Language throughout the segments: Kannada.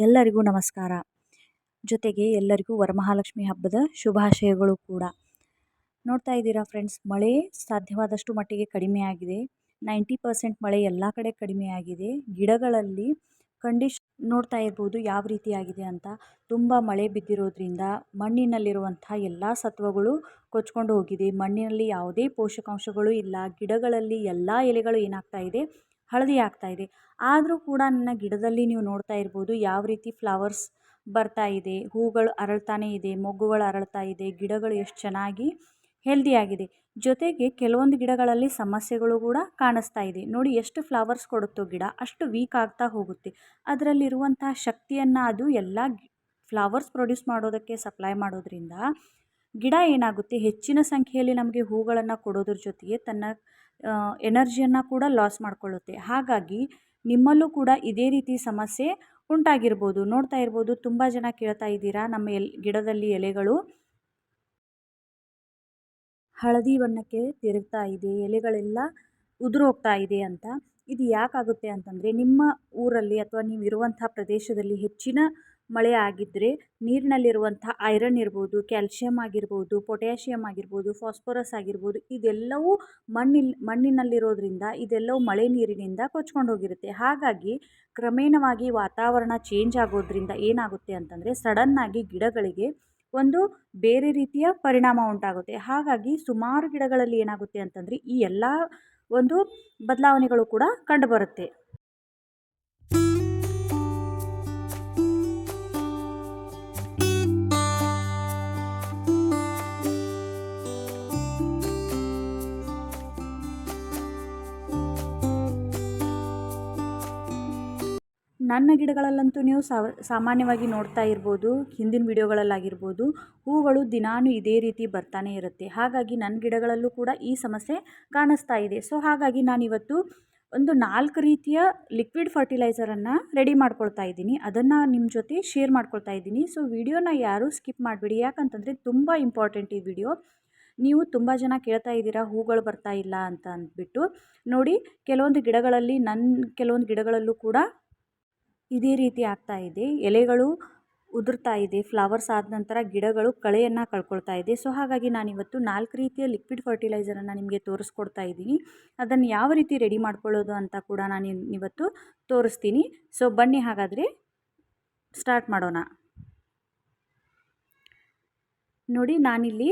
ಎಲ್ಲರಿಗೂ ನಮಸ್ಕಾರ. ಜೊತೆಗೆ ಎಲ್ಲರಿಗೂ ವರಮಹಾಲಕ್ಷ್ಮಿ ಹಬ್ಬದ ಶುಭಾಶಯಗಳು ಕೂಡ. ನೋಡ್ತಾ ಇದ್ದೀರಾ ಫ್ರೆಂಡ್ಸ್, ಮಳೆ ಸಾಧ್ಯವಾದಷ್ಟು ಮಟ್ಟಿಗೆ ಕಡಿಮೆಯಾಗಿದೆ ನೈಂಟಿ ಪರ್ಸೆಂಟ್ ಮಳೆ ಎಲ್ಲ ಕಡೆ ಕಡಿಮೆಯಾಗಿದೆ ಗಿಡಗಳಲ್ಲಿ ಕಂಡೀಶ್ ನೋಡ್ತಾ ಇರ್ಬೋದು ಯಾವ ರೀತಿಯಾಗಿದೆ ಅಂತ. ತುಂಬ ಮಳೆ ಬಿದ್ದಿರೋದ್ರಿಂದ ಮಣ್ಣಿನಲ್ಲಿರುವಂಥ ಎಲ್ಲ ಸತ್ವಗಳು ಕೊಚ್ಕೊಂಡು ಹೋಗಿದೆ. ಮಣ್ಣಿನಲ್ಲಿ ಯಾವುದೇ ಪೋಷಕಾಂಶಗಳು ಇಲ್ಲ. ಗಿಡಗಳಲ್ಲಿ ಎಲ್ಲ ಎಲೆಗಳು ಏನಾಗ್ತಾ ಇದೆ? ಹಳದಿ ಇದೆ. ಆದರೂ ಕೂಡ ನನ್ನ ಗಿಡದಲ್ಲಿ ನೀವು ನೋಡ್ತಾ ಇರ್ಬೋದು ಯಾವ ರೀತಿ ಫ್ಲವರ್ಸ್ ಬರ್ತಾ ಇದೆ. ಹೂಗಳು ಅರಳ್ತಾನೆ ಇದೆ. ಮೊಗ್ಗುಗಳು ಅರಳ್ತಾ ಇದೆ. ಗಿಡಗಳು ಎಷ್ಟು ಚೆನ್ನಾಗಿ ಹೆಲ್ದಿಯಾಗಿದೆ ಜೊತೆಗೆ ಕೆಲವೊಂದು ಗಿಡಗಳಲ್ಲಿ ಸಮಸ್ಯೆಗಳು ಕೂಡ ಕಾಣಿಸ್ತಾ ಇದೆ. ನೋಡಿ ಎಷ್ಟು ಫ್ಲವರ್ಸ್ ಕೊಡುತ್ತೋ ಗಿಡ ಅಷ್ಟು ವೀಕ್ ಆಗ್ತಾ ಹೋಗುತ್ತೆ. ಅದರಲ್ಲಿರುವಂತಹ ಶಕ್ತಿಯನ್ನು ಅದು ಎಲ್ಲ ಫ್ಲವರ್ಸ್ ಪ್ರೊಡ್ಯೂಸ್ ಮಾಡೋದಕ್ಕೆ ಸಪ್ಲೈ ಮಾಡೋದ್ರಿಂದ ಗಿಡ ಏನಾಗುತ್ತೆ? ಹೆಚ್ಚಿನ ಸಂಖ್ಯೆಯಲ್ಲಿ ನಮಗೆ ಹೂಗಳನ್ನು ಕೊಡೋದ್ರ ಜೊತೆಗೆ ತನ್ನ ಎನರ್ಜಿಯನ್ನು ಕೂಡ ಲಾಸ್ ಮಾಡಿಕೊಳ್ಳುತ್ತೆ. ಹಾಗಾಗಿ ನಿಮ್ಮಲ್ಲೂ ಕೂಡ ಇದೇ ರೀತಿ ಸಮಸ್ಯೆ ಉಂಟಾಗಿರ್ಬೋದು. ನೋಡ್ತಾ ಇರ್ಬೋದು, ತುಂಬ ಜನ ಕೇಳ್ತಾ ಇದ್ದೀರಾ, ನಮ್ಮ ಎಲ್, ಗಿಡದಲ್ಲಿ ಎಲೆಗಳು. ಹಳದಿ ಬಣ್ಣಕ್ಕೆ ತಿರುಗ್ತಾ ಇದೆ, ಎಲೆಗಳೆಲ್ಲ ಉದುರೋಗ್ತಾ ಇದೆ ಅಂತ. ಇದು ಯಾಕಾಗುತ್ತೆ ಅಂತಂದರೆ, ನಿಮ್ಮ ಊರಲ್ಲಿ ಅಥವಾ ನೀವು ಇರುವಂಥ ಪ್ರದೇಶದಲ್ಲಿ ಹೆಚ್ಚಿನ ಮಳೆ ಆಗಿದ್ದರೆ ನೀರಿನಲ್ಲಿರುವಂಥ ಐರನ್ ಇರ್ಬೋದು, ಕ್ಯಾಲ್ಶಿಯಂ ಆಗಿರ್ಬೋದು, ಪೊಟ್ಯಾಷಿಯಂ ಆಗಿರ್ಬೋದು, ಫಾಸ್ಫರಸ್ ಆಗಿರ್ಬೋದು, ಇದೆಲ್ಲವೂ ಮಣ್ಣಿಲ್, ಮಣ್ಣಿನಲ್ಲಿರೋದ್ರಿಂದ ಇದೆಲ್ಲವೂ ಮಳೆ ನೀರಿನಿಂದ ಕೊಚ್ಕೊಂಡು ಹೋಗಿರುತ್ತೆ. ಹಾಗಾಗಿ ಕ್ರಮೇಣವಾಗಿ ವಾತಾವರಣ ಚೇಂಜ್ ಆಗೋದ್ರಿಂದ ಏನಾಗುತ್ತೆ ಅಂತಂದರೆ ಸಡನ್ನಾಗಿ ಗಿಡಗಳಿಗೆ ಒಂದು ಬೇರೆ ರೀತಿಯ ಪರಿಣಾಮ ಉಂಟಾಗುತ್ತೆ. ಹಾಗಾಗಿ ಸುಮಾರು ಗಿಡಗಳಲ್ಲಿ ಏನಾಗುತ್ತೆ ಅಂತಂದರೆ ಈ ಎಲ್ಲ ಒಂದು ಬದಲಾವಣೆಗಳು ಕೂಡ ಕಂಡುಬರುತ್ತೆ ನನ್ನ ಗಿಡಗಳಲ್ಲಂತೂ ನೀವು ಸಾಮಾನ್ಯವಾಗಿ ನೋಡ್ತಾ ಇರ್ಬೋದು, ಹಿಂದಿನ ವಿಡಿಯೋಗಳಲ್ಲಾಗಿರ್ಬೋದು, ಹೂಗಳು ದಿನಾನು ಇದೇ ರೀತಿ ಬರ್ತಾನೆ ಇರುತ್ತೆ. ಹಾಗಾಗಿ ನನ್ನ ಗಿಡಗಳಲ್ಲೂ ಕೂಡ ಈ ಸಮಸ್ಯೆ ಕಾಣಿಸ್ತಾ ಇದೆ. ಸೊ, ಹಾಗಾಗಿ ನಾನಿವತ್ತು ಒಂದು ನಾಲ್ಕು ರೀತಿಯ ಲಿಕ್ವಿಡ್ ಫರ್ಟಿಲೈಸರನ್ನು ರೆಡಿ ಮಾಡ್ಕೊಳ್ತಾ ಇದ್ದೀನಿ. ಅದನ್ನು ನಿಮ್ಮ ಜೊತೆ ಶೇರ್ ಮಾಡ್ಕೊಳ್ತಾ ಇದ್ದೀನಿ. ಸೊ, ವಿಡಿಯೋನ ಯಾರೂ ಸ್ಕಿಪ್ ಮಾಡಿಬಿಡಿ. ಯಾಕಂತಂದರೆ ತುಂಬ ಇಂಪಾರ್ಟೆಂಟ್ ಈ ವಿಡಿಯೋ. ನೀವು ತುಂಬ ಜನ ಕೇಳ್ತಾ ಇದ್ದೀರಾ, ಹೂಗಳು ಬರ್ತಾ ಇಲ್ಲ ಅಂತ ಅಂದ್ಬಿಟ್ಟು. ನೋಡಿ, ಕೆಲವೊಂದು ಗಿಡಗಳಲ್ಲಿ ನನ್ನ ಕೆಲವೊಂದು ಗಿಡಗಳಲ್ಲೂ ಕೂಡ ಇದೇ ರೀತಿ ಆಗ್ತಾ ಇದೆ. ಎಲೆಗಳು ಉದುರ್ತಾ ಇದೆ. ಫ್ಲವರ್ಸ್ ಆದ ನಂತರ ಗಿಡಗಳು ಕಳೆಯನ್ನು ಕಳ್ಕೊಳ್ತಾ ಇದೆ. ಸೊ, ಹಾಗಾಗಿ ನಾನಿವತ್ತು ನಾಲ್ಕು ರೀತಿಯ ಲಿಕ್ವಿಡ್ ಫರ್ಟಿಲೈಸರನ್ನು ನಿಮಗೆ ತೋರಿಸ್ಕೊಡ್ತಾ ಇದ್ದೀನಿ. ಅದನ್ನು ಯಾವ ರೀತಿ ರೆಡಿ ಮಾಡ್ಕೊಳ್ಳೋದು ಅಂತ ಕೂಡ ನಾನು ಇವತ್ತು ತೋರಿಸ್ತೀನಿ. ಸೊ, ಬನ್ನಿ ಹಾಗಾದರೆ ಸ್ಟಾರ್ಟ್ ಮಾಡೋಣ. ನೋಡಿ, ನಾನಿಲ್ಲಿ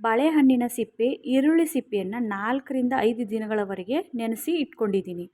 ಬಾಳೆಹಣ್ಣಿನ ಸಿಪ್ಪೆ, ಈರುಳ್ಳಿ ಸಿಪ್ಪೆಯನ್ನು ನಾಲ್ಕರಿಂದ ಐದು ದಿನಗಳವರೆಗೆ ನೆನೆಸಿ ಇಟ್ಕೊಂಡಿದ್ದೀನಿ.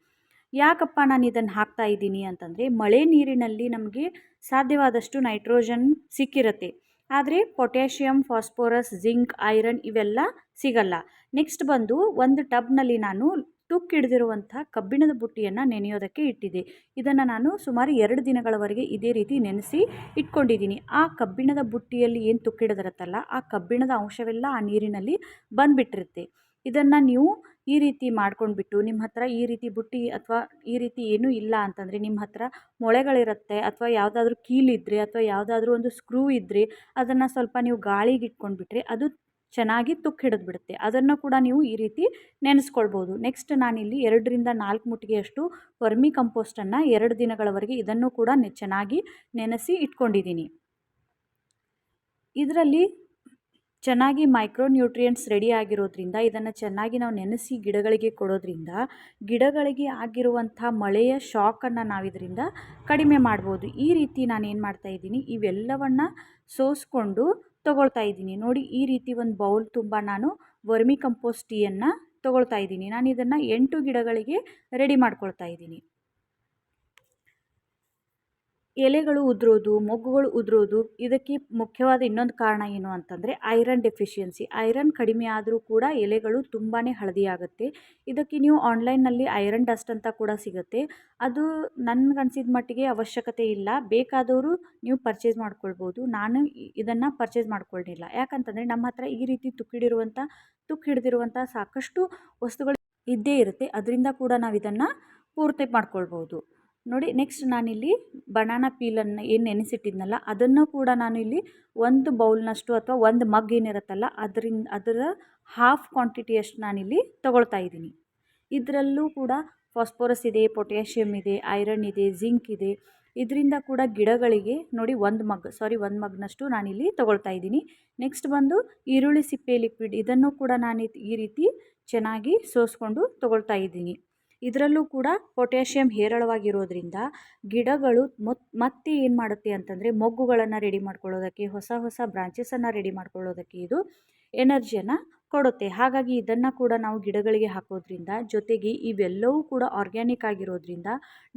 ಯಾಕಪ್ಪ ನಾನು ಇದನ್ನು ಹಾಕ್ತಾ ಇದ್ದೀನಿ ಅಂತಂದರೆ ಮಳೆ ನೀರಿನಲ್ಲಿ ನಮಗೆ ಸಾಧ್ಯವಾದಷ್ಟು ನೈಟ್ರೋಜನ್ ಸಿಕ್ಕಿರುತ್ತೆ. ಆದರೆ ಪೊಟ್ಯಾಷಿಯಮ್ ಫಾಸ್ಫೋರಸ್, ಜಿಂಕ್, ಐರನ್ ಇವೆಲ್ಲ ಸಿಗಲ್ಲ. ನೆಕ್ಸ್ಟ್ ಬಂದು ಒಂದು ಟಬ್ನಲ್ಲಿ ನಾನು ತುಕ್ಕಿಡಿದಿರುವಂಥ ಕಬ್ಬಿಣದ ಬುಟ್ಟಿಯನ್ನು ನೆನೆಯೋದಕ್ಕೆ ಇಟ್ಟಿದ್ದೆ. ಇದನ್ನು ನಾನು ಸುಮಾರು ಎರಡು ದಿನಗಳವರೆಗೆ ಇದೇ ರೀತಿ ನೆನೆಸಿ ಇಟ್ಕೊಂಡಿದ್ದೀನಿ. ಆ ಕಬ್ಬಿಣದ ಬುಟ್ಟಿಯಲ್ಲಿ ಏನು ತುಕ್ಕಿಡದಿರುತ್ತಲ್ಲ ಆ ಕಬ್ಬಿಣದ ಅಂಶವೆಲ್ಲ ಆ ನೀರಿನಲ್ಲಿ ಬಂದುಬಿಟ್ಟಿರುತ್ತೆ. ಇದನ್ನು ನೀವು ಈ ರೀತಿ ಮಾಡ್ಕೊಂಡ್ಬಿಟ್ಟು ನಿಮ್ಮ ಹತ್ರ ಈ ರೀತಿ ಬುಟ್ಟಿ ಅಥವಾ ಈ ರೀತಿ ಏನೂ ಇಲ್ಲ ಅಂತಂದರೆ ನಿಮ್ಮ ಹತ್ರ ಮೊಳೆಗಳಿರುತ್ತೆ ಅಥವಾ ಯಾವುದಾದ್ರೂ ಕೀಲಿದ್ದರೆ ಅಥವಾ ಯಾವುದಾದ್ರೂ ಒಂದು ಸ್ಕ್ರೂ ಇದ್ದರೆ ಅದನ್ನು ಸ್ವಲ್ಪ ನೀವು ಗಾಳಿಗೆ ಇಟ್ಕೊಂಡ್ಬಿಟ್ರೆ ಅದು ಚೆನ್ನಾಗಿ ತುಕ್ಕು ಹಿಡಿದ್ಬಿಡುತ್ತೆ. ಅದನ್ನು ಕೂಡ ನೀವು ಈ ರೀತಿ ನೆನೆಸ್ಕೊಳ್ಬೋದು. ನೆಕ್ಸ್ಟ್ ನಾನಿಲ್ಲಿ ಎರಡರಿಂದ ನಾಲ್ಕು ಮುಟ್ಟಿಗೆಯಷ್ಟು ವರ್ಮಿ ಕಂಪೋಸ್ಟನ್ನು ಎರಡು ದಿನಗಳವರೆಗೆ ಇದನ್ನು ಕೂಡ ಚೆನ್ನಾಗಿ ನೆನೆಸಿ ಇಟ್ಕೊಂಡಿದ್ದೀನಿ. ಇದರಲ್ಲಿ ಚೆನ್ನಾಗಿ ಮೈಕ್ರೋ ನ್ಯೂಟ್ರಿಯೆಂಟ್ಸ್ ರೆಡಿ ಆಗಿರೋದ್ರಿಂದ, ಇದನ್ನು ಚೆನ್ನಾಗಿ ನಾವು ನೆನೆಸಿ ಗಿಡಗಳಿಗೆ ಕೊಡೋದ್ರಿಂದ, ಗಿಡಗಳಿಗೆ ಆಗಿರುವಂಥ ಮಳೆಯ ಶಾಕನ್ನು ನಾವು ಇದರಿಂದ ಕಡಿಮೆ ಮಾಡ್ಬೋದು. ಈ ರೀತಿ ನಾನು ಏನು ಮಾಡ್ತಾ ಇದ್ದೀನಿ, ಇವೆಲ್ಲವನ್ನು ಸೋಸ್ಕೊಂಡು ತೊಗೊಳ್ತಾ ಇದ್ದೀನಿ. ನೋಡಿ, ಈ ರೀತಿ ಒಂದು ಬೌಲ್ ತುಂಬ ನಾನು ವರ್ಮಿ ಕಂಪೋಸ್ಟ್ ಟೀಯನ್ನು ತೊಗೊಳ್ತಾ ಇದ್ದೀನಿ. ನಾನು ಇದನ್ನು ಎಂಟು ಗಿಡಗಳಿಗೆ ರೆಡಿ ಮಾಡ್ಕೊಳ್ತಾ ಇದ್ದೀನಿ. ಎಲೆಗಳು ಉದುರೋದು, ಮೊಗ್ಗುಗಳು ಉದುರೋದು, ಇದಕ್ಕೆ ಮುಖ್ಯವಾದ ಇನ್ನೊಂದು ಕಾರಣ ಏನು ಅಂತಂದರೆ ಐರನ್ ಡೆಫಿಷಿಯನ್ಸಿ ಐರನ್ ಕಡಿಮೆ ಆದರೂ ಕೂಡ ಎಲೆಗಳು ತುಂಬಾ ಹಳದಿ ಆಗುತ್ತೆ ಇದಕ್ಕೆ ನೀವು ಆನ್ಲೈನ್ನಲ್ಲಿ ಐರನ್ ಡಸ್ಟ್ ಅಂತ ಕೂಡ ಸಿಗುತ್ತೆ. ಅದು ನನಗನ್ಸಿದ ಮಟ್ಟಿಗೆ ಅವಶ್ಯಕತೆ ಇಲ್ಲ. ಬೇಕಾದವರು ನೀವು ಪರ್ಚೇಸ್ ಮಾಡ್ಕೊಳ್ಬೋದು. ನಾನು ಇದನ್ನು ಪರ್ಚೇಸ್ ಮಾಡ್ಕೊಳ್ಳಿಲ್ಲ ಯಾಕಂತಂದರೆ ನಮ್ಮ ಹತ್ರ ಈ ರೀತಿ ತುಕ್ಕಿಡಿರುವಂಥ ತುಕ್ಕು ಹಿಡಿದಿರುವಂಥ ಸಾಕಷ್ಟು ವಸ್ತುಗಳು ಇದ್ದೇ ಇರುತ್ತೆ. ಅದರಿಂದ ಕೂಡ ನಾವು ಇದನ್ನು ಪೂರ್ತಿ ಮಾಡ್ಕೊಳ್ಬೋದು. ನೋಡಿ ನೆಕ್ಸ್ಟ್ ನಾನಿಲ್ಲಿ ಬನಾನ ಪೀಲನ್ನು ಏನು ನೆನೆಸಿಟ್ಟಿದ್ನಲ್ಲ, ಅದನ್ನು ಕೂಡ ನಾನು ಇಲ್ಲಿ ಒಂದು ಬೌಲ್ನಷ್ಟು ಅಥವಾ ಒಂದು ಮಗ್ ಏನಿರುತ್ತಲ್ಲ, ಅದರಿಂದ, ಅದರ ಹಾಫ್ ಕ್ವಾಂಟಿಟಿಯಷ್ಟು ನಾನಿಲ್ಲಿ ತೊಗೊಳ್ತಾ ಇದ್ದೀನಿ. ಇದರಲ್ಲೂ ಕೂಡ ಫಾಸ್ಫೋರಸ್ ಇದೆ ಪೊಟ್ಯಾಷಿಯಮ್ ಇದೆ ಐರನ್ ಇದೆ ಜಿಂಕ್ ಇದೆ. ಇದರಿಂದ ಕೂಡ ಗಿಡಗಳಿಗೆ ನೋಡಿ, ಒಂದು ಮಗ್ ಸಾರಿ ಒಂದು ಮಗ್ನಷ್ಟು ನಾನಿಲ್ಲಿ ತೊಗೊಳ್ತಾ ಇದ್ದೀನಿ. ನೆಕ್ಸ್ಟ್ ಬಂದು ಈರುಳ್ಳಿ ಸಿಪ್ಪೆ ಲಿಕ್ವಿಡ್ ಇದನ್ನು ಕೂಡ ನಾನು ಈ ರೀತಿ ಚೆನ್ನಾಗಿ ಸೋಸ್ಕೊಂಡು ತೊಗೊಳ್ತಾ ಇದ್ದೀನಿ. ಇದರಲ್ಲೂ ಕೂಡ ಪೊಟ್ಯಾಷಿಯಮ್ ಹೇರಳವಾಗಿರೋದ್ರಿಂದ ಗಿಡಗಳು ಮೊತ್, ಮತ್ತೆ ಏನು ಮಾಡುತ್ತೆ ಅಂತಂದರೆ ಮೊಗ್ಗುಗಳನ್ನು ರೆಡಿ ಮಾಡ್ಕೊಳ್ಳೋದಕ್ಕೆ, ಹೊಸ ಹೊಸ ಬ್ರಾಂಚಸನ್ನು ರೆಡಿ ಮಾಡ್ಕೊಳ್ಳೋದಕ್ಕೆ ಇದು ಎನರ್ಜಿಯನ್ನು ಕೊಡುತ್ತೆ. ಹಾಗಾಗಿ ಇದನ್ನು ಕೂಡ ನಾವು ಗಿಡಗಳಿಗೆ ಹಾಕೋದ್ರಿಂದ ಜೊತೆಗೆ ಇವೆಲ್ಲವೂ ಕೂಡ ಆರ್ಗ್ಯಾನಿಕ್ ಆಗಿರೋದ್ರಿಂದ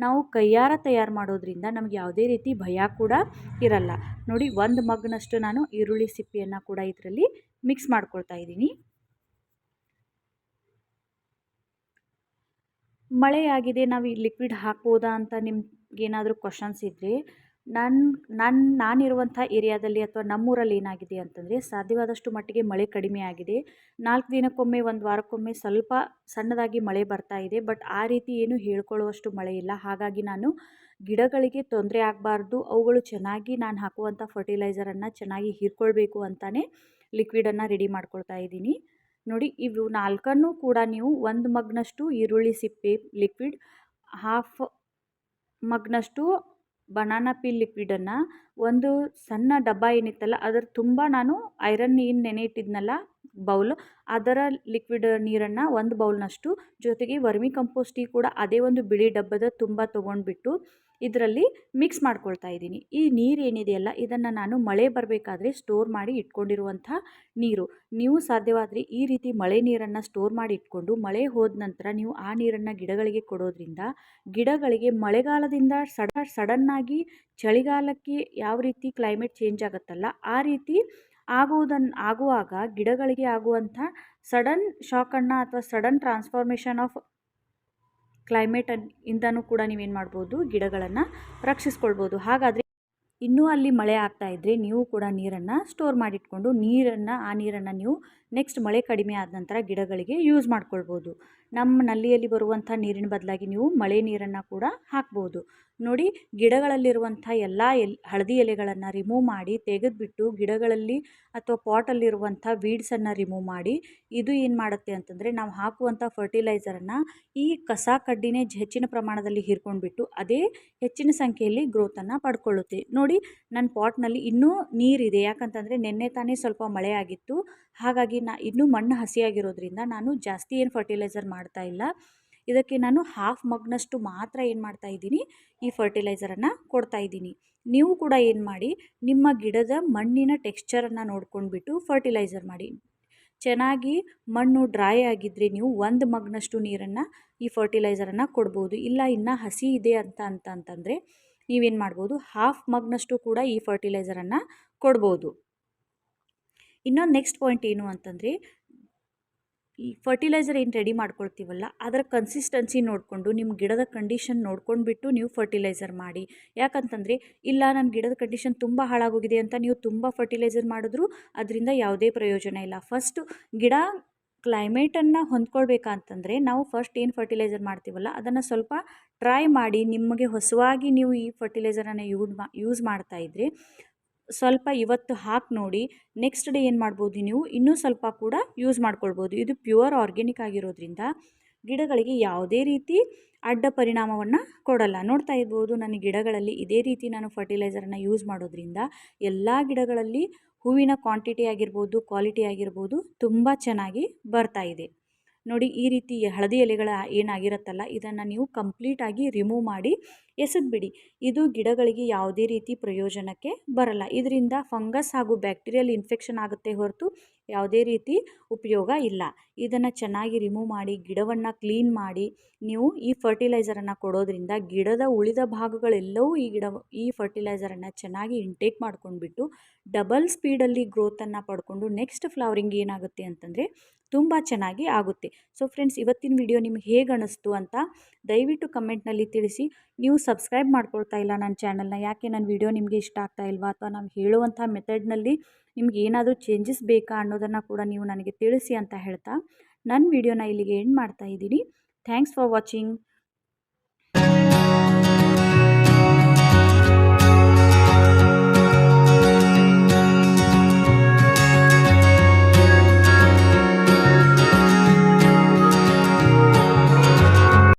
ನಾವು ಕೈಯಾರ ತಯಾರು ಮಾಡೋದ್ರಿಂದ ನಮಗೆ ಯಾವುದೇ ರೀತಿ ಭಯ ಕೂಡ ಇರಲ್ಲ. ನೋಡಿ, ಒಂದು ಮಗ್ನಷ್ಟು ನಾನು ಈರುಳ್ಳಿ ಸಿಪ್ಪೆಯನ್ನು ಕೂಡ ಇದರಲ್ಲಿ ಮಿಕ್ಸ್ ಮಾಡ್ಕೊಳ್ತಾ ಇದ್ದೀನಿ. ಮಳೆಯಾಗಿದೆ, ನಾವು ಈ ಲಿಕ್ವಿಡ್ ಹಾಕ್ಬೋದಾ ಅಂತ ನಿಮ್ಗೆ ಏನಾದರೂ ಕ್ವಶನ್ಸ್ ಇದ್ದರೆ ನನ್ನ ನನ್ನ ನಾನಿರುವಂಥ ಏರಿಯಾದಲ್ಲಿ ಅಥವಾ ನಮ್ಮೂರಲ್ಲಿ ಏನಾಗಿದೆ ಅಂತಂದರೆ, ಸಾಧ್ಯವಾದಷ್ಟು ಮಟ್ಟಿಗೆ ಮಳೆ ಕಡಿಮೆ ಆಗಿದೆ. ನಾಲ್ಕು ದಿನಕ್ಕೊಮ್ಮೆ, ಒಂದು ವಾರಕ್ಕೊಮ್ಮೆ ಸ್ವಲ್ಪ ಸಣ್ಣದಾಗಿ ಮಳೆ ಬರ್ತಾ ಇದೆ, ಬಟ್ ಆ ರೀತಿ ಏನು ಹೇಳ್ಕೊಳ್ಳುವಷ್ಟು ಮಳೆ ಇಲ್ಲ. ಹಾಗಾಗಿ ನಾನು ಗಿಡಗಳಿಗೆ ತೊಂದರೆ ಆಗಬಾರ್ದು, ಅವುಗಳು ಚೆನ್ನಾಗಿ ನಾನು ಹಾಕುವಂಥ ಫರ್ಟಿಲೈಸರನ್ನು ಚೆನ್ನಾಗಿ ಹೀರ್ಕೊಳ್ಬೇಕು ಅಂತಲೇ ಲಿಕ್ವಿಡನ್ನು ರೆಡಿ ಮಾಡ್ಕೊಳ್ತಾ ಇದ್ದೀನಿ. ನೋಡಿ ಇವು ನಾಲ್ಕನ್ನು ಕೂಡ ನೀವು ಒಂದು ಮಗ್ನಷ್ಟು ಈರುಳ್ಳಿ, ಸಿಪ್ಪೆ ಲಿಕ್ವಿಡ್ ಹಾಫ್ ಮಗ್ನಷ್ಟು ಬನಾನಾ ಪೀಲ್ ಲಿಕ್ವಿಡನ್ನು ಒಂದು ಸಣ್ಣ ಡಬ್ಬ ಏನಿತ್ತಲ್ಲ, ಅದರ ತುಂಬ ನಾನು ಐರನ್ ಏನು ನೆನೆ ಇಟ್ಟಿದ್ನಲ್ಲ ಬೌಲ್ ಅದರ ಲಿಕ್ವಿಡ್ ನೀರನ್ನು ಒಂದು ಬೌಲ್ನಷ್ಟು ಜೊತೆಗೆ ವರ್ಮಿ ಕಂಪೋಸ್ಟಿ ಕೂಡ ಅದೇ ಒಂದು ಬಿಳಿ ಡಬ್ಬದ ತುಂಬ ತೊಗೊಂಡ್ಬಿಟ್ಟು ಇದರಲ್ಲಿ ಮಿಕ್ಸ್ ಮಾಡ್ಕೊಳ್ತಾ ಇದ್ದೀನಿ. ಈ ನೀರು ಏನಿದೆಯಲ್ಲ, ಇದನ್ನು ನಾನು ಮಳೆ ಬರಬೇಕಾದ್ರೆ ಸ್ಟೋರ್ ಮಾಡಿ ಇಟ್ಕೊಂಡಿರುವಂಥ ನೀರು. ನೀವು ಸಾಧ್ಯವಾದರೆ ಈ ರೀತಿ ಮಳೆ ನೀರನ್ನು ಸ್ಟೋರ್ ಮಾಡಿ ಇಟ್ಕೊಂಡು, ಮಳೆ ಹೋದ ನಂತರ ನೀವು ಆ ನೀರನ್ನು ಗಿಡಗಳಿಗೆ ಕೊಡೋದ್ರಿಂದ ಗಿಡಗಳಿಗೆ ಮಳೆಗಾಲದಿಂದ ಸಡ ಸಡನ್ನಾಗಿ ಚಳಿಗಾಲಕ್ಕೆ ಯಾವ ರೀತಿ ಕ್ಲೈಮೇಟ್ ಚೇಂಜ್ ಆಗುತ್ತಲ್ಲ, ಆ ರೀತಿ ಆಗುವುದನ್ನು ಆಗುವಾಗ ಗಿಡಗಳಿಗೆ ಆಗುವಂಥ ಸಡನ್ ಶಾಕನ್ನು ಅಥವಾ ಸಡನ್ ಟ್ರಾನ್ಸ್ಫಾರ್ಮೇಷನ್ ಆಫ್ ಕ್ಲೈಮೇಟ್ ಇಂದನೂ ಕೂಡ ನೀವೇನು ಮಾಡ್ಬೋದು, ಗಿಡಗಳನ್ನು ರಕ್ಷಿಸ್ಕೊಳ್ಬೋದು. ಹಾಗಾದರೆ ಇನ್ನೂ ಅಲ್ಲಿ ಮಳೆ ಆಗ್ತಾ ಇದ್ದರೆ ನೀವು ಕೂಡ ನೀರನ್ನು ಸ್ಟೋರ್ ಮಾಡಿಟ್ಕೊಂಡು ನೀರನ್ನು, ಆ ನೀರನ್ನು ನೀವು ನೆಕ್ಸ್ಟ್ ಮಳೆ ಕಡಿಮೆ ಆದ ನಂತರ ಗಿಡಗಳಿಗೆ ಯೂಸ್ ಮಾಡ್ಕೊಳ್ಬೋದು. ನಮ್ಮ ನಲ್ಲಿಯಲ್ಲಿ ಬರುವಂಥ ನೀರಿನ ಬದಲಾಗಿ ನೀವು ಮಳೆ ನೀರನ್ನು ಕೂಡ ಹಾಕ್ಬೋದು. ನೋಡಿ ಗಿಡಗಳಲ್ಲಿರುವಂಥ ಎಲ್ಲ ಎಲ್, ಹಳದಿ ಎಲೆಗಳನ್ನು ರಿಮೂವ್ ಮಾಡಿ ತೆಗೆದುಬಿಟ್ಟು ಗಿಡಗಳಲ್ಲಿ ಅಥವಾ ಪಾಟಲ್ಲಿರುವಂಥ ವೀಡ್ಸನ್ನು ರಿಮೂವ್ ಮಾಡಿ, ಇದು ಏನು ಮಾಡುತ್ತೆ ಅಂತಂದರೆ ನಾವು ಹಾಕುವಂಥ ಫರ್ಟಿಲೈಸರನ್ನು ಈ ಕಸ ಕಡ್ಡಿನೇ ಹೆಚ್ಚಿನ ಪ್ರಮಾಣದಲ್ಲಿ ಹೀರ್ಕೊಂಡ್ಬಿಟ್ಟು ಅದೇ ಹೆಚ್ಚಿನ ಸಂಖ್ಯೆಯಲ್ಲಿ ಗ್ರೋತನ್ನು ಪಡ್ಕೊಳ್ಳುತ್ತೆ. ನೋಡಿ ನನ್ನ ಪಾಟ್ನಲ್ಲಿ ಇನ್ನೂ ನೀರಿದೆ, ಯಾಕಂತಂದರೆ ನಿನ್ನೆ ತಾನೇ ಸ್ವಲ್ಪ ಮಳೆ ಆಗಿತ್ತು, ಹಾಗಾಗಿ ನಾ ಇನ್ನೂ ಮಣ್ಣು ಹಸಿಯಾಗಿರೋದ್ರಿಂದ ನಾನು ಜಾಸ್ತಿ ಏನು ಫರ್ಟಿಲೈಸರ್ ಮಾಡ್ತಾ ಇಲ್ಲ. ಇದಕ್ಕೆ ನಾನು ಹಾಫ್ ಮಗ್ನಷ್ಟು ಮಾತ್ರ ಏನು ಮಾಡ್ತಾ ಇದ್ದೀನಿ, ಈ ಫರ್ಟಿಲೈಸರನ್ನು ಕೊಡ್ತಾ ಇದ್ದೀನಿ. ನೀವು ಕೂಡ ಏನು ಮಾಡಿ, ನಿಮ್ಮ ಗಿಡದ ಮಣ್ಣಿನ ಟೆಕ್ಸ್ಚರನ್ನು ನೋಡ್ಕೊಂಡ್ಬಿಟ್ಟು ಫರ್ಟಿಲೈಸರ್ ಮಾಡಿ. ಚೆನ್ನಾಗಿ ಮಣ್ಣು ಡ್ರೈ ಆಗಿದ್ದರೆ ನೀವು ಒಂದು ಮಗ್ನಷ್ಟು ನೀರನ್ನು ಈ ಫರ್ಟಿಲೈಸರನ್ನು ಕೊಡ್ಬೋದು. ಇಲ್ಲ, ಇನ್ನೂ ಹಸಿ ಇದೆ ಅಂತ ಅಂತ, ಅಂತಂದರೆ ನೀವೇನು ಮಾಡ್ಬೋದು ಹಾಫ್ ಮಗ್ನಷ್ಟು ಕೂಡ ಈ ಫರ್ಟಿಲೈಸರನ್ನು ಕೊಡ್ಬೋದು. ಇನ್ನೊಂದು ನೆಕ್ಸ್ಟ್ ಪಾಯಿಂಟ್ ಏನು ಅಂತಂದರೆ ಈ ಫರ್ಟಿಲೈಸರ್ ಏನು ರೆಡಿ ಮಾಡ್ಕೊಳ್ತೀವಲ್ಲ, ಅದರ ಕನ್ಸಿಸ್ಟೆನ್ಸಿ ನೋಡಿಕೊಂಡು ನಿಮ್ಮ ಗಿಡದ ಕಂಡೀಷನ್ ನೋಡ್ಕೊಂಡ್ಬಿಟ್ಟು ನೀವು ಫರ್ಟಿಲೈಸರ್ ಮಾಡಿ. ಯಾಕಂತಂದರೆ, ಇಲ್ಲ ನನ್ನ ಗಿಡದ ಕಂಡೀಷನ್ ತುಂಬ ಹಾಳಾಗೋಗಿದೆ ಅಂತ ನೀವು ತುಂಬ ಫರ್ಟಿಲೈಸರ್ ಮಾಡಿದ್ರೂ ಅದರಿಂದ ಯಾವುದೇ ಪ್ರಯೋಜನ ಇಲ್ಲ. ಫಸ್ಟು ಗಿಡ ಕ್ಲೈಮೇಟನ್ನು ಹೊಂದ್ಕೊಳ್ಬೇಕಂತಂದರೆ ನಾವು ಫಸ್ಟ್ ಏನು ಫರ್ಟಿಲೈಸರ್ ಮಾಡ್ತೀವಲ್ಲ, ಅದನ್ನು ಸ್ವಲ್ಪ ಟ್ರೈ ಮಾಡಿ, ನಿಮಗೆ ಹೊಸವಾಗಿ ನೀವು ಈ ಫರ್ಟಿಲೈಸರನ್ನು ಯೂಸ್ ಮಾ ಯೂಸ್ ಮಾಡ್ತಾಯಿದ್ರೆ ಸ್ವಲ್ಪ ಇವತ್ತು ಹಾಕಿ ನೋಡಿ ನೆಕ್ಸ್ಟ್ ಡೇ ಏನು ಮಾಡ್ಬೋದು ನೀವು? ಇನ್ನೂ ಸ್ವಲ್ಪ ಕೂಡ ಯೂಸ್ ಮಾಡ್ಕೊಳ್ಬೋದು. ಇದು ಪ್ಯೂರ್ ಆರ್ಗ್ಯಾನಿಕ್ ಆಗಿರೋದ್ರಿಂದ ಗಿಡಗಳಿಗೆ ಯಾವುದೇ ರೀತಿ ಅಡ್ಡ ಪರಿಣಾಮವನ್ನು ಕೊಡಲ್ಲ. ನೋಡ್ತಾ ಇರ್ಬೋದು, ನನ್ನ ಗಿಡಗಳಲ್ಲಿ ಇದೇ ರೀತಿ ನಾನು ಫರ್ಟಿಲೈಸರನ್ನು ಯೂಸ್ ಮಾಡೋದ್ರಿಂದ ಎಲ್ಲ ಗಿಡಗಳಲ್ಲಿ ಹೂವಿನ ಕ್ವಾಂಟಿಟಿ ಆಗಿರ್ಬೋದು ಕ್ವಾಲಿಟಿ ಆಗಿರ್ಬೋದು ತುಂಬ ಚೆನ್ನಾಗಿ ಬರ್ತಾ ಇದೆ. ನೋಡಿ, ಈ ರೀತಿ ಹಳದಿ ಎಲೆಗಳ ಏನಾಗಿರುತ್ತಲ್ಲ, ಇದನ್ನು ನೀವು ಕಂಪ್ಲೀಟಾಗಿ ರಿಮೂವ್ ಮಾಡಿ ಎಸೆದ್ಬಿಡಿ ಇದು ಗಿಡಗಳಿಗೆ ಯಾವುದೇ ರೀತಿ ಪ್ರಯೋಜನಕ್ಕೆ ಬರಲ್ಲ. ಇದರಿಂದ ಫಂಗಸ್ ಹಾಗೂ ಬ್ಯಾಕ್ಟೀರಿಯಲ್ ಇನ್ಫೆಕ್ಷನ್ ಆಗುತ್ತೆ ಹೊರತು ಯಾವುದೇ ರೀತಿ ಉಪಯೋಗ ಇಲ್ಲ. ಇದನ್ನು ಚೆನ್ನಾಗಿ ರಿಮೂವ್ ಮಾಡಿ, ಗಿಡವನ್ನು ಕ್ಲೀನ್ ಮಾಡಿ, ನೀವು ಈ ಫರ್ಟಿಲೈಸರನ್ನು ಕೊಡೋದ್ರಿಂದ ಗಿಡದ ಉಳಿದ ಭಾಗಗಳೆಲ್ಲವೂ ಈ ಗಿಡ, ಈ ಫರ್ಟಿಲೈಸರನ್ನು ಚೆನ್ನಾಗಿ ಇಂಟೇಕ್ ಮಾಡ್ಕೊಂಡ್ಬಿಟ್ಟು ಡಬಲ್ ಸ್ಪೀಡಲ್ಲಿ ಗ್ರೋತನ್ನು ಪಡ್ಕೊಂಡು ನೆಕ್ಸ್ಟ್ ಫ್ಲವರಿಂಗ್ ಏನಾಗುತ್ತೆ ಅಂತಂದರೆ ತುಂಬ ಚೆನ್ನಾಗಿ ಆಗುತ್ತೆ. ಸೊ ಫ್ರೆಂಡ್ಸ್ ಇವತ್ತಿನ ವಿಡಿಯೋ ನಿಮ್ಗೆ ಹೇಗೆ ಅನ್ನಿಸ್ತು ಅಂತ ದಯವಿಟ್ಟು ಕಮೆಂಟ್ನಲ್ಲಿ ತಿಳಿಸಿ. ನೀವು ಸಬ್ಸ್ಕ್ರೈಬ್ ಮಾಡ್ಕೊಳ್ತಾ ಇಲ್ಲ ನನ್ನ ಚಾನಲ್ನ ಯಾಕೆ ನನ್ನ ವಿಡಿಯೋ ನಿಮಗೆ ಇಷ್ಟ ಆಗ್ತಾ ಇಲ್ವಾ? ಅಥವಾ ನಾವು ಹೇಳುವಂಥ ಮೆಥಡ್ನಲ್ಲಿ ನಿಮ್ಗೆ ಏನಾದರೂ ಚೇಂಜಸ್ ಬೇಕಾ ಅನ್ನೋದನ್ನು ಕೂಡ ನೀವು ನನಗೆ ತಿಳಿಸಿ ಅಂತ ಹೇಳ್ತಾ ನನ್ನ ವಿಡಿಯೋನ ಇಲ್ಲಿಗೆ ಎಂಡ್ ಮಾಡ್ತಾ ಇದ್ದೀನಿ. Thanks for watching